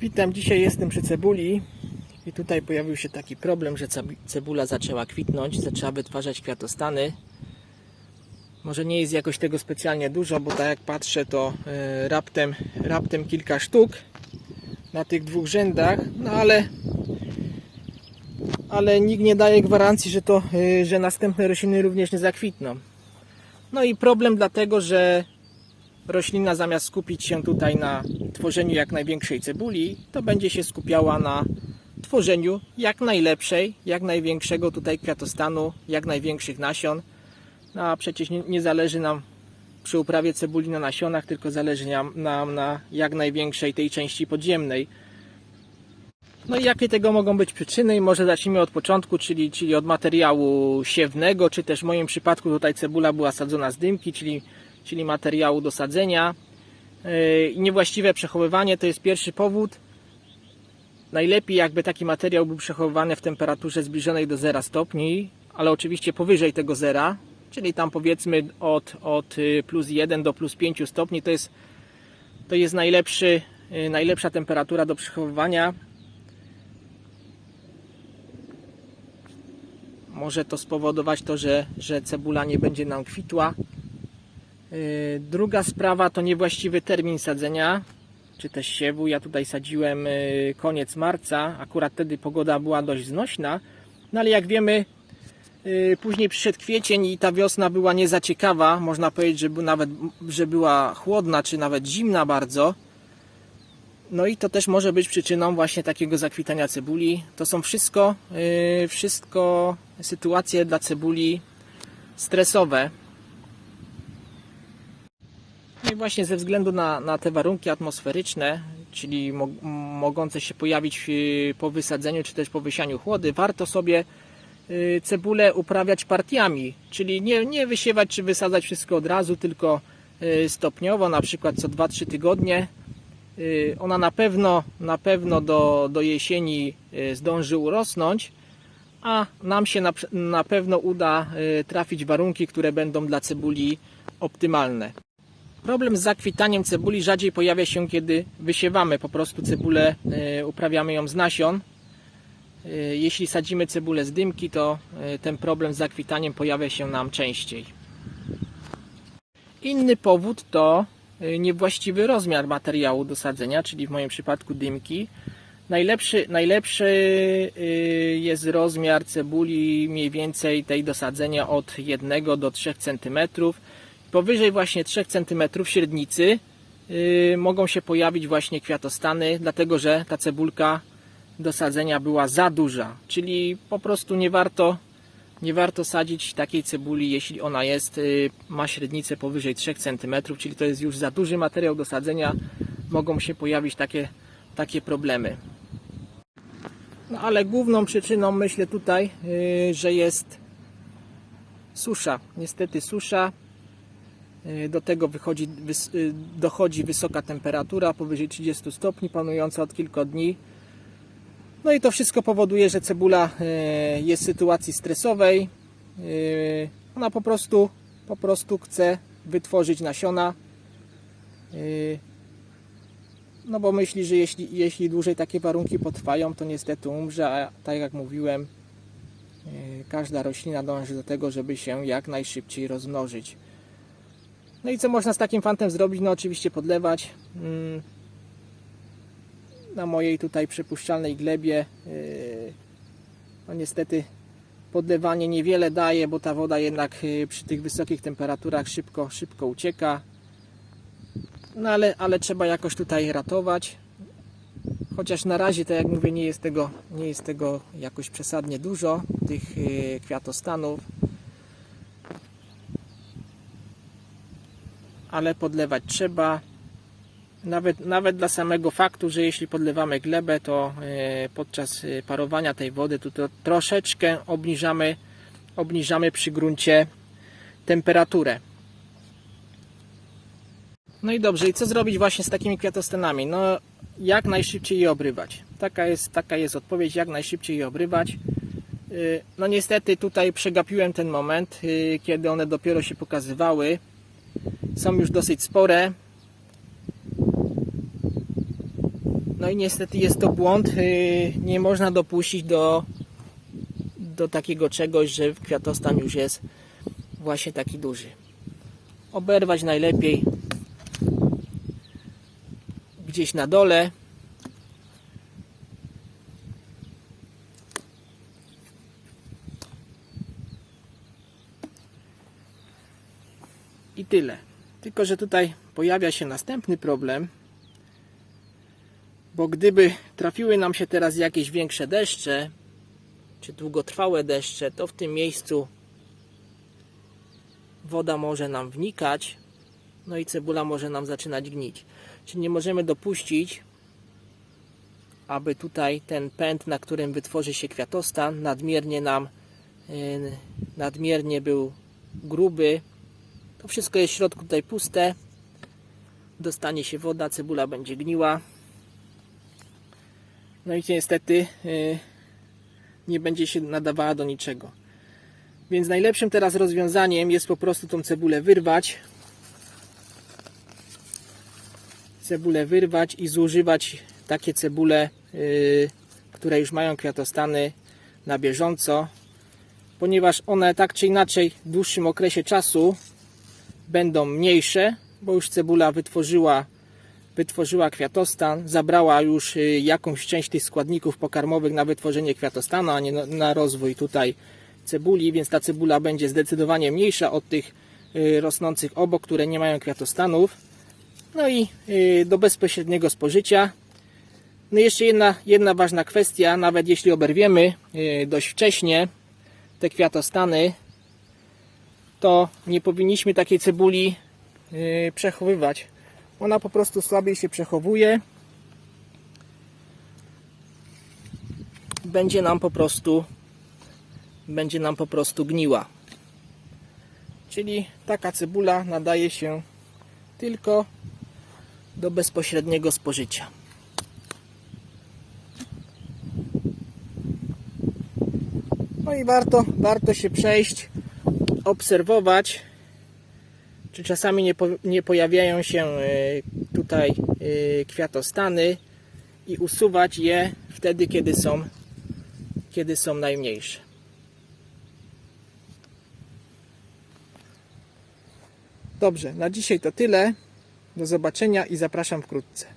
Witam, dzisiaj jestem przy cebuli i tutaj pojawił się taki problem, że cebu- cebula zaczęła kwitnąć, zaczęła wytwarzać kwiatostany. Może nie jest jakoś tego specjalnie dużo, bo tak jak patrzę to e, raptem, raptem kilka sztuk na tych dwóch rzędach, no ale ale nikt nie daje gwarancji, że to, e, że następne rośliny również nie zakwitną. No i problem dlatego, że roślina zamiast skupić się tutaj na tworzeniu jak największej cebuli, to będzie się skupiała na tworzeniu jak najlepszej, jak największego tutaj kwiatostanu, jak największych nasion. No a przecież nie, nie zależy nam przy uprawie cebuli na nasionach, tylko zależy nam, nam na jak największej tej części podziemnej. No i jakie tego mogą być przyczyny? Może zacznijmy od początku, czyli, czyli od materiału siewnego, czy też w moim przypadku tutaj cebula była sadzona z dymki, czyli, czyli materiału do sadzenia. Yy, Niewłaściwe przechowywanie to jest pierwszy powód. Najlepiej jakby taki materiał był przechowywany w temperaturze zbliżonej do 0 stopni, ale oczywiście powyżej tego zera, czyli tam powiedzmy od, od y, plus 1 do plus 5 stopni to jest, to jest najlepszy, y, najlepsza temperatura do przechowywania. może to spowodować to, że, że cebula nie będzie nam kwitła. Yy, Druga sprawa to niewłaściwy termin sadzenia, czy też siewu. Ja tutaj sadziłem yy, koniec marca, akurat wtedy pogoda była dość znośna, no ale jak wiemy, yy, później przyszedł kwiecień i ta wiosna była nie za ciekawa. Można powiedzieć, że, był nawet, że była chłodna, czy nawet zimna bardzo. No i to też może być przyczyną właśnie takiego zakwitania cebuli. To są wszystko, wszystko sytuacje dla cebuli stresowe. No i właśnie ze względu na, na te warunki atmosferyczne, czyli mo mogące się pojawić yy, po wysadzeniu czy też po wysianiu chłody, warto sobie yy, cebulę uprawiać partiami, czyli nie, nie wysiewać czy wysadzać wszystko od razu, tylko yy, stopniowo, na przykład co 2-3 tygodnie. Y, ona na pewno, na pewno do, do jesieni y, zdąży urosnąć, a nam się na, na pewno uda y, trafić warunki, które będą dla cebuli optymalne. Problem z zakwitaniem cebuli rzadziej pojawia się, kiedy wysiewamy po prostu cebulę, uprawiamy ją z nasion. Jeśli sadzimy cebulę z dymki, to ten problem z zakwitaniem pojawia się nam częściej. Inny powód to niewłaściwy rozmiar materiału do sadzenia, czyli w moim przypadku dymki. Najlepszy, najlepszy jest rozmiar cebuli mniej więcej tej do sadzenia od 1 do 3 cm. Powyżej właśnie 3 cm średnicy y, mogą się pojawić właśnie kwiatostany, dlatego że ta cebulka do sadzenia była za duża, czyli po prostu nie warto nie warto sadzić takiej cebuli, jeśli ona jest, y, ma średnicę powyżej 3 cm, czyli to jest już za duży materiał do sadzenia, mogą się pojawić takie, takie problemy. No ale główną przyczyną myślę tutaj, y, że jest susza. Niestety susza. Y, Do tego wychodzi, y, dochodzi wysoka temperatura powyżej 30 stopni, panująca od kilku dni. No i to wszystko powoduje, że cebula e, jest w sytuacji stresowej. E, Ona po prostu, po prostu chce wytworzyć nasiona. E, No bo myśli, że jeśli, jeśli dłużej takie warunki potrwają, to niestety umrze, a tak jak mówiłem, e, każda roślina dąży do tego, żeby się jak najszybciej rozmnożyć. No i co można z takim fantem zrobić? No oczywiście podlewać. Mm, na mojej tutaj przypuszczalnej glebie. Yy, No niestety podlewanie niewiele daje, bo ta woda jednak yy, przy tych wysokich temperaturach szybko, szybko ucieka. No ale, ale trzeba jakoś tutaj ratować. Chociaż na razie, tak jak mówię, nie jest tego, nie jest tego jakoś przesadnie dużo, tych yy, kwiatostanów. Ale podlewać trzeba. Nawet, nawet dla samego faktu, że jeśli podlewamy glebę, to e, podczas e, parowania tej wody to, to troszeczkę obniżamy, obniżamy przy gruncie temperaturę. No i dobrze, i co zrobić właśnie z takimi kwiatostanami? No, jak najszybciej je obrywać. Taka jest, taka jest odpowiedź, jak najszybciej je obrywać. Y, No niestety tutaj przegapiłem ten moment, kiedy one dopiero się pokazywały. Są już dosyć spore, No i niestety jest to błąd. Yy, Nie można dopuścić do, do takiego czegoś, że kwiatostan już jest właśnie taki duży. Oberwać najlepiej gdzieś na dole. I tyle. Tylko, że tutaj pojawia się następny problem, bo gdyby trafiły nam się teraz jakieś większe deszcze, czy długotrwałe deszcze, to w tym miejscu woda może nam wnikać, no i cebula może nam zaczynać gnić. Czyli nie możemy dopuścić, aby tutaj ten pęd, na którym wytworzy się kwiatostan, nadmiernie nam yy, nadmiernie był gruby. To wszystko jest w środku tutaj puste. Dostanie się woda, cebula będzie gniła. No i niestety yy, nie będzie się nadawała do niczego. Więc najlepszym teraz rozwiązaniem jest po prostu tą cebulę wyrwać. Cebulę wyrwać i zużywać takie cebule, yy, które już mają kwiatostany na bieżąco, ponieważ one tak czy inaczej w dłuższym okresie czasu będą mniejsze, bo już cebula wytworzyła, wytworzyła kwiatostan, zabrała już y, jakąś część tych składników pokarmowych na wytworzenie kwiatostanu, a nie na, rozwój tutaj cebuli, więc ta cebula będzie zdecydowanie mniejsza od tych y, rosnących obok, które nie mają kwiatostanów. No i y, do bezpośredniego spożycia. No jeszcze jedna, jedna ważna kwestia, nawet jeśli oberwiemy dość wcześnie te kwiatostany, to nie powinniśmy takiej cebuli yy, przechowywać. Ona po prostu słabiej się przechowuje. Będzie nam po prostu będzie nam po prostu gniła. Czyli taka cebula nadaje się tylko do bezpośredniego spożycia. No i warto, warto się przejść obserwować, czy czasami nie, po, nie pojawiają się e, tutaj e, kwiatostany i usuwać je wtedy, kiedy są, kiedy są najmniejsze. Dobrze, na dzisiaj to tyle. Do zobaczenia i zapraszam wkrótce.